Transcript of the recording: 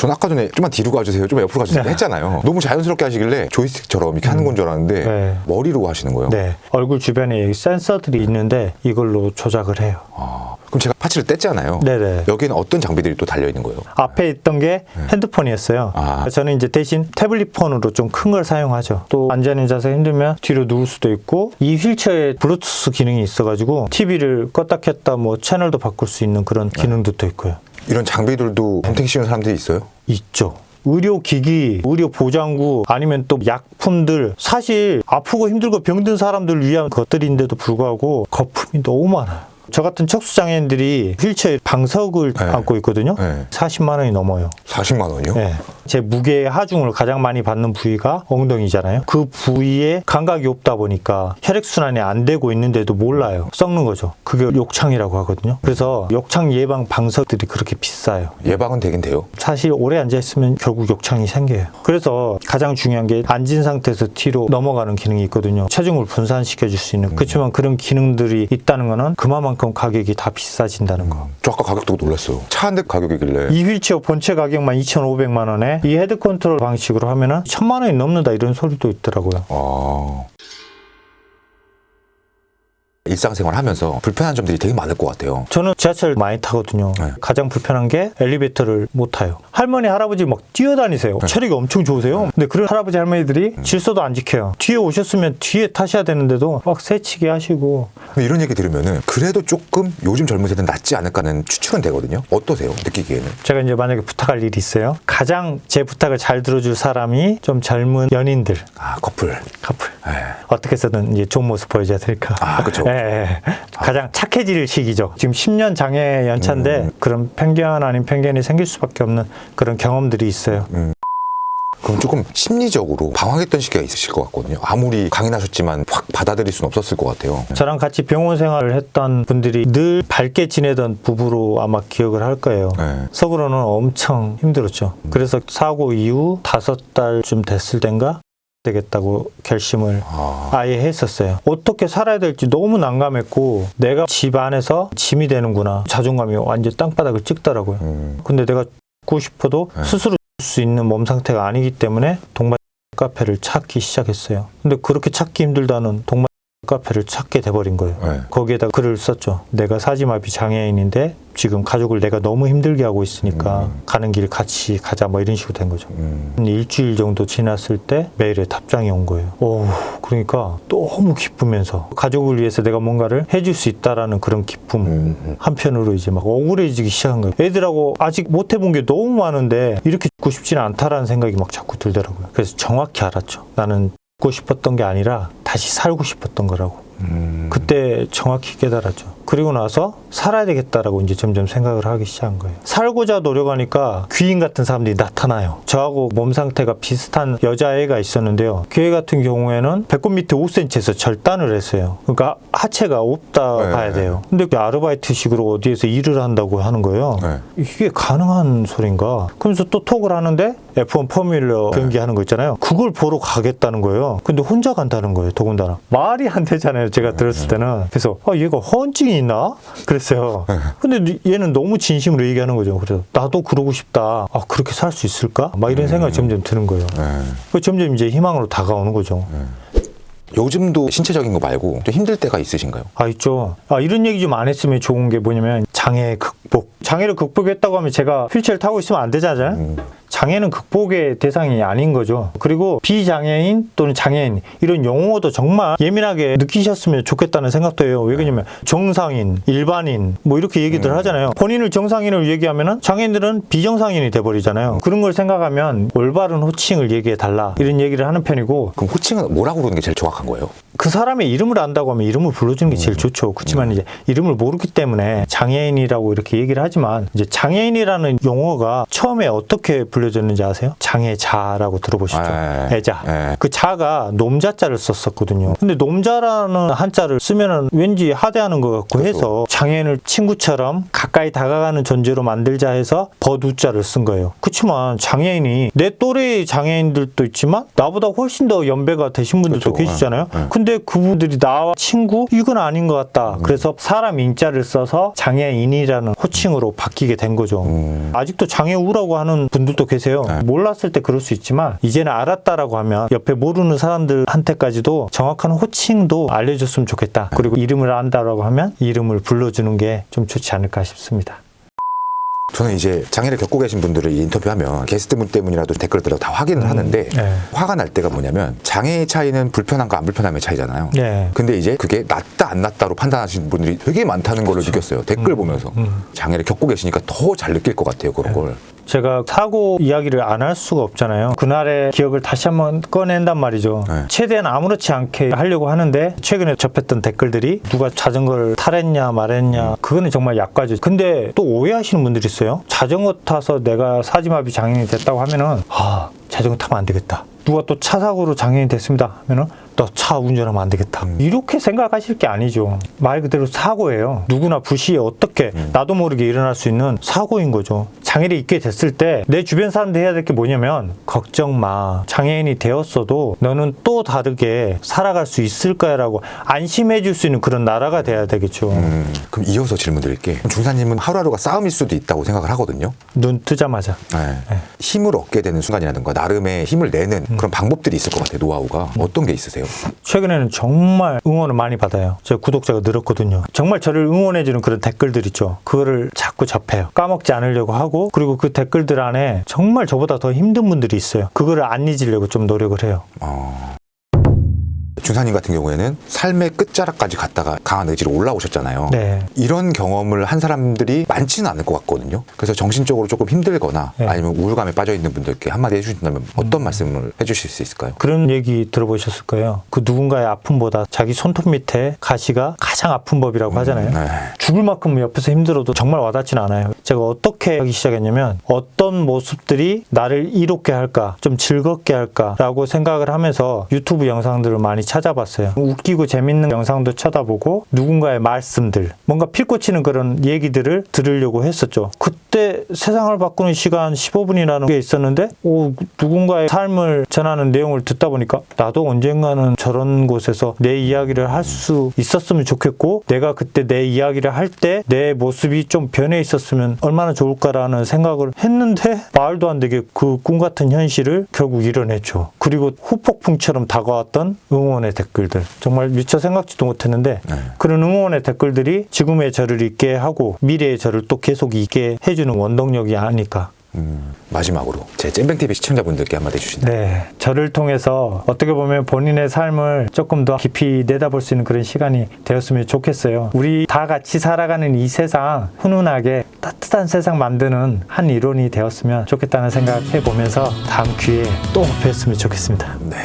전 아까 전에 좀만 뒤로 가주세요, 좀만 옆으로 가주세요 네. 했잖아요. 너무 자연스럽게 하시길래 조이스틱처럼 이렇게 하는 건 줄 알았는데 네. 머리로 하시는 거예요. 네. 얼굴 주변에 센서들이 있는데 이걸로 조작을 해요. 아, 그럼 제가 파츠를 뗐잖아요. 네네. 여기는 어떤 장비들이 또 달려 있는 거예요? 앞에 있던 게 핸드폰이었어요. 아. 저는 이제 대신 태블릿 폰으로 좀 큰 걸 사용하죠. 또 앉아있는 자세 힘들면 뒤로 누울 수도 있고 이 휠체어에 블루투스 기능이 있어가지고 TV를 껐다 켰다 뭐 채널도 바꿀 수 있는 그런 기능도 또 있고요. 이런 장비들도 덤탱이 씌우는 사람들이 있어요? 있죠. 의료기기, 의료보장구, 아니면 또 약품들, 사실 아프고 힘들고 병든 사람들을 위한 것들인데도 불구하고 거품이 너무 많아요. 저 같은 척수장애인들이 휠체어 방석을 네. 안고 있거든요. 네. 40만 원이 넘어요. 40만 원이요? 네. 제 무게 하중을 가장 많이 받는 부위가 엉덩이잖아요. 그 부위에 감각이 없다 보니까 혈액순환이 안 되고 있는데도 몰라요. 썩는 거죠. 그게 욕창이라고 하거든요. 그래서 욕창 예방 방석들이 그렇게 비싸요. 예방은 되긴 돼요. 사실 오래 앉아 있으면 결국 욕창이 생겨요. 그래서 가장 중요한 게 앉은 상태에서 뒤로 넘어가는 기능이 있거든요. 체중을 분산시켜 줄 수 있는. 그렇지만 그런 기능들이 있다는 거는 그만큼 가격이 다 비싸진다는 거. 저 아까 가격 두고 놀랐어요. 차 한 대 가격이길래 이 휠체어 본체 가격만 2,500만 원에 이 헤드 컨트롤 방식으로 하면은 1,000만 원이 넘는다 이런 소리도 있더라고요. 아... 일상생활 하면서 불편한 점들이 되게 많을 것 같아요. 저는 지하철 많이 타거든요. 네. 가장 불편한 게 엘리베이터를 못 타요. 할머니, 할아버지 막 뛰어다니세요. 체력이 엄청 좋으세요. 근데 그런 할아버지, 할머니들이 질서도 안 지켜요. 뒤에 오셨으면 뒤에 타셔야 되는데도 막 새치기 하시고 이런 얘기 들으면은 그래도 조금 요즘 젊은 세대는 낫지 않을까는 추측은 되거든요. 어떠세요? 느끼기에는? 제가 이제 만약에 부탁할 일이 있어요. 가장 제 부탁을 잘 들어줄 사람이 좀 젊은 연인들, 아 커플. 커플. 예. 어떻게 해서든 이제 좋은 모습 보여줘야 되니까. 아, 그쵸. 예, 예. 가장 착해질 시기죠. 지금 10년 장애 연차인데 음. 그런 편견 아닌 편견이 생길 수밖에 없는 그런 경험들이 있어요. 그럼 조금 심리적으로 방황했던 시기가 있으실 것 같거든요. 아무리 강인하셨지만 확 받아들일 수는 없었을 것 같아요. 저랑 같이 병원 생활을 했던 분들이 늘 밝게 지내던 부부로 아마 기억을 할 거예요. 네. 속으로는 엄청 힘들었죠. 그래서 사고 이후 다섯 달쯤 됐을 땐가 되겠다고 결심을 아, 아예 했었어요. 어떻게 살아야 될지 너무 난감했고 내가 집 안에서 짐이 되는구나. 자존감이 완전 땅바닥을 찍더라고요. 음, 근데 내가 죽고 싶어도 네. 스스로 줄수 있는 몸 상태가 아니기 때문에 동반 카페를 찾기 시작했어요. 근데 그렇게 찾기 힘들다는 동반 카페를 찾게 돼버린 거예요. 네. 거기에다 글을 썼죠. 내가 사지마비 장애인인데 지금 가족을 내가 너무 힘들게 하고 있으니까 음. 가는 길 같이 가자 뭐 이런 식으로 된 거죠. 음, 한 일주일 정도 지났을 때 메일에 답장이 온 거예요. 오, 그러니까 너무 기쁘면서 가족을 위해서 내가 뭔가를 해줄 수 있다라는 그런 기쁨. 음, 음. 한편으로 이제 막 억울해지기 시작한 거예요. 애들하고 아직 못 해본 게 너무 많은데 이렇게 죽고 싶지는 않다라는 생각이 막 자꾸 들더라고요. 그래서 정확히 알았죠. 나는 죽고 싶었던 게 아니라 다시 살고 싶었던 거라고. 음. 그때 정확히 깨달았죠. 그리고 나서 살아야 되겠다라고 이제 점점 생각을 하기 시작한 거예요. 살고자 노력하니까 귀인 같은 사람들이 나타나요. 저하고 몸 상태가 비슷한 여자애가 있었는데요. 그애 같은 경우에는 배꼽 밑에 5cm에서 절단을 했어요. 그러니까 하체가 없다 네. 봐야 돼요. 근데 그 아르바이트식으로 어디에서 일을 한다고 하는 거예요. 네. 이게 가능한 소린가? 그러면서 또 톡을 하는데 F1 포뮬러 경기 하는 거 있잖아요. 그걸 보러 가겠다는 거예요. 근데 혼자 간다는 거예요. 더군다나 말이 안 되잖아요. 제가 들었을 때는 그래서 아 얘가 허언증이 있나? 그랬어요. 근데 얘는 너무 진심으로 얘기하는 거죠. 그래서 나도 그러고 싶다. 아 그렇게 살 수 있을까? 막 이런 생각이 점점 드는 거예요. 네. 그 점점 이제 희망으로 다가오는 거죠. 요즘도 신체적인 거 말고 좀 힘들 때가 있으신가요? 아 있죠. 아 이런 얘기 좀 안 했으면 좋은 게 뭐냐면 장애 극복. 장애를 극복했다고 하면 제가 휠체어를 타고 있으면 안 되잖아요. 음, 장애는 극복의 대상이 아닌 거죠. 그리고 비장애인 또는 장애인 이런 용어도 정말 예민하게 느끼셨으면 좋겠다는 생각도 해요. 왜 그러냐면 정상인, 일반인 뭐 이렇게 얘기들 하잖아요. 본인을 정상인을 얘기하면은 장애인들은 비정상인이 돼 버리잖아요. 그런 걸 생각하면 올바른 호칭을 얘기해 달라 이런 얘기를 하는 편이고 그럼 호칭은 뭐라고 부르는 게 제일 정확한 거예요? 그 사람의 이름을 안다고 하면 이름을 불러주는 게 제일 좋죠. 그렇지만 이제 이름을 모르기 때문에 장애인이라고 이렇게 얘기를 하지만 이제 장애인이라는 용어가 처음에 어떻게 불려 만들어졌는지 아세요? 장애 자라고 들어보셨죠? 아, 애자. 예. 그 자가 놈자자를 썼었거든요. 근데 놈자라는 한자를 쓰면은 왠지 하대하는 것 같고 그렇죠. 해서 장애인을 친구처럼 가까이 다가가는 존재로 만들자 해서 버두자를 쓴 거예요. 그렇지만 장애인이 내 또래의 장애인들도 있지만 나보다 훨씬 더 연배가 되신 분들도 그렇죠. 계시잖아요. 예, 예. 근데 그분들이 나와 친구 이건 아닌 것 같다. 음. 그래서 사람 인자를 써서 장애인이라는 호칭으로 바뀌게 된 거죠. 음. 아직도 장애우라고 하는 분들도 계세요. 네. 몰랐을 때 그럴 수 있지만 이제는 알았다라고 하면 옆에 모르는 사람들한테까지도 정확한 호칭도 알려줬으면 좋겠다. 그리고 이름을 안다라고 하면 이름을 불러주는 게 좀 좋지 않을까 싶습니다. 저는 이제 장애를 겪고 계신 분들을 인터뷰하면 게스트분 때문이라도 댓글들을 다 확인을 하는데 네. 화가 날 때가 뭐냐면 장애의 차이는 불편함과 안 불편함의 차이잖아요. 네. 근데 이제 그게 낫다 안 낫다로 판단하시는 분들이 되게 많다는 걸 느꼈어요. 댓글 보면서 음. 장애를 겪고 계시니까 더 잘 느낄 것 같아요 그런 걸. 제가 사고 이야기를 안 할 수가 없잖아요. 그날의 기억을 다시 한번 꺼낸단 말이죠. 네. 최대한 아무렇지 않게 하려고 하는데 최근에 접했던 댓글들이 누가 자전거를 탈했냐 말했냐 그거는 정말 약과죠. 근데 또 오해하시는 분들이 있어요. 자전거 타서 내가 사지마비 장애인이 됐다고 하면은 아 자전거 타면 안 되겠다. 누가 또 차 사고로 장애인이 됐습니다 하면은 너차 운전하면 안 되겠다. 이렇게 생각하실 게 아니죠. 말 그대로 사고예요. 누구나 부시에 어떻게 나도 모르게 일어날 수 있는 사고인 거죠. 장애를 입게 됐을 때 내 주변 사람들 해야 될 게 뭐냐면 걱정 마. 장애인이 되었어도 너는 또 다르게 살아갈 수 있을 거야라고 안심해 줄 수 있는 그런 나라가 돼야 되겠죠. 음, 그럼 이어서 질문 드릴게. 중사님은 하루하루가 싸움일 수도 있다고 생각을 하거든요. 눈 뜨자마자. 네. 힘을 얻게 되는 순간이라든가 나름의 힘을 내는 음. 그런 방법들이 있을 것 같아요. 노하우가 어떤 게 있으세요? 최근에는 정말 응원을 많이 받아요. 제 구독자가 늘었거든요. 정말 저를 응원해주는 그런 댓글들 있죠. 그거를 자꾸 접해요. 까먹지 않으려고 하고 그리고 그 댓글들 안에 정말 저보다 더 힘든 분들이 있어요. 그거를 안 잊으려고 좀 노력을 해요. 어... 중사님 같은 경우에는 삶의 끝자락까지 갔다가 강한 의지로 올라오셨잖아요. 네. 이런 경험을 한 사람들이 많지는 않을 것 같거든요. 그래서 정신적으로 조금 힘들거나 네. 음. 아니면 우울감에 빠져 있는 분들께 한마디 해주신다면 어떤 말씀을 해주실 수 있을까요? 그런 얘기 들어보셨을 거예요. 그 누군가의 아픔보다 자기 손톱 밑에 가시가 가장 아픈 법이라고 하잖아요. 네. 죽을 만큼 옆에서 힘들어도 정말 와닿지는 않아요. 제가 어떻게 하기 시작했냐면 어떤 모습들이 나를 이롭게 할까, 좀 즐겁게 할까라고 생각을 하면서 유튜브 영상들을 많이 찾아봤어요. 웃기고 재밌는 영상도 쳐다보고 누군가의 말씀들, 뭔가 피 꽂히는 그런 얘기들을 들으려고 했었죠. 그때 세상을 바꾸는 시간 15분이라는 게 있었는데, 오, 누군가의 삶을 전하는 내용을 듣다 보니까 나도 언젠가는 저런 곳에서 내 이야기를 할 수 있었으면 좋겠고, 내가 그때 내 이야기를 할 때 내 모습이 좀 변해 있었으면 얼마나 좋을까라는 생각을 했는데, 말도 안 되게 그 꿈 같은 현실을 결국 이뤄냈죠. 그리고 후폭풍처럼 다가왔던 응원의 댓글들. 정말 미처 생각지도 못했는데, 네. 그런 응원의 댓글들이 지금의 저를 있게 하고 미래의 저를 또 계속 있게 해주 는 원동력이 아닐까. 음, 마지막으로 제 잼뱅TV 시청자분들께 한마디 해주신다면 네. 저를 통해서 어떻게 보면 본인의 삶을 조금 더 깊이 내다볼 수 있는 그런 시간이 되었으면 좋겠어요. 우리 다 같이 살아가는 이 세상 훈훈하게 따뜻한 세상 만드는 한 이론이 되었으면 좋겠다는 생각 해 보면서 다음 기회에 또 뵀으면 좋겠습니다. 네.